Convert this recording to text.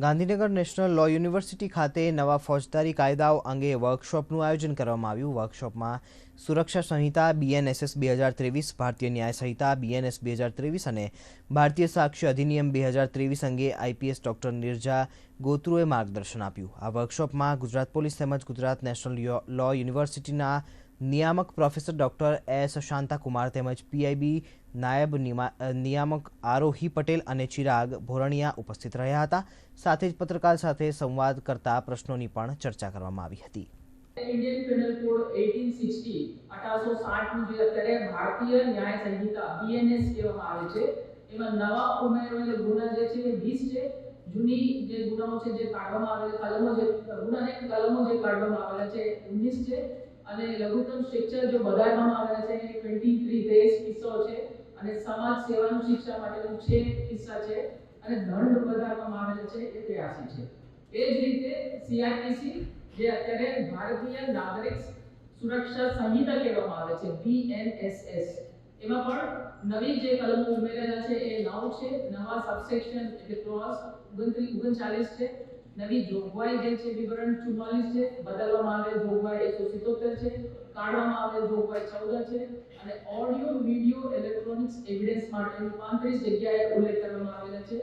Gandhinagar national law university ખાતે નવા ફોજદારી કાયદાઓ અંગે વર્કશોપનું આયોજન કરવામાં આવ્યું. વર્કશોપમાં સુરક્ષા સંહિતા બીએનએસએસ બે હજાર ત્રેવીસ, ભારતીય ન્યાય સંહિતા બીએનએસ બે હજાર ત્રેવીસ અને ભારતીય સાક્ષ્ય અધિનિયમ બે હજાર ત્રેવીસ અંગે આઈપીએસ ડોક્ટર નિર્જા ગોત્રુએ માર્ગદર્શન આપ્યું. આ વર્કશોપમાં ગુજરાત પોલીસ તેમજ ગુજરાત નેશનલ લો યુનિવર્સિટીના નિયામક પ્રોફેસર ડોક્ટર એસ. શાંતાકુમાર તેમજ પીઆઈબી નાયબ નિયામક આરોહી પટેલ અને ચિરાગ ભોરણિયા ઉપસ્થિત રહ્યા હતા. સાથે જ પત્રકાર સાથે સંવાદ કરતા પ્રશ્નોની પણ ચર્ચા કરવામાં આવી હતી. ઇન્ડિયન પેનલ કોડ 1860 1860 નું જે અત્યારે ભારતીય ન્યાય સંહિતા બીએનએસ કહેવામાં આવે છે, એમાં નવા ઉમેરાયેલ ગુના જે છે એ 20 છે. જૂની જે ગુનાઓ છે જે કાઢવામાં આવેલા કલમો જે, ગુનાને કલમો જે કાઢવામાં આવેલા છે 19 છે. અને લઘુત્તમ શિક્ષણ જો વધારવામાં આવેલા છે, એ 23 દેશ કિસ્સો છે અને સમાજ સેવાનું શિક્ષા માટેનું છે કિસ્સા છે અને દંડ વધારવામાં આવેલો છે એ 83 છે. એ જ રીતે સીઆરપીસી જે અત્યારે ભારતીય નાગરિક સુરક્ષા સંહિતા કહેવામાં આવે છે બીએનએસએસ એમાં પણ નવી જે કલમો ઉમેરેલા છે, એ નવ છે, નવા સબસેક્શન એટલે ક્લોઝ 39 છે, નવી જોગવાઈ જે છે, વિવરણ 44 છે, બદલવામાં આવેલ જોગવાઈ 177 છે કાઢવામાં આવેલ જોગવાઈ ચૌદ છે, અને ઓડિયો વિડિયો ઇલેક્ટ્રોનિક્સ એવિડન્સ માટે પાંત્રીસ જગ્યાએ ઉલ્લેખ કરવામાં આવેલા છે.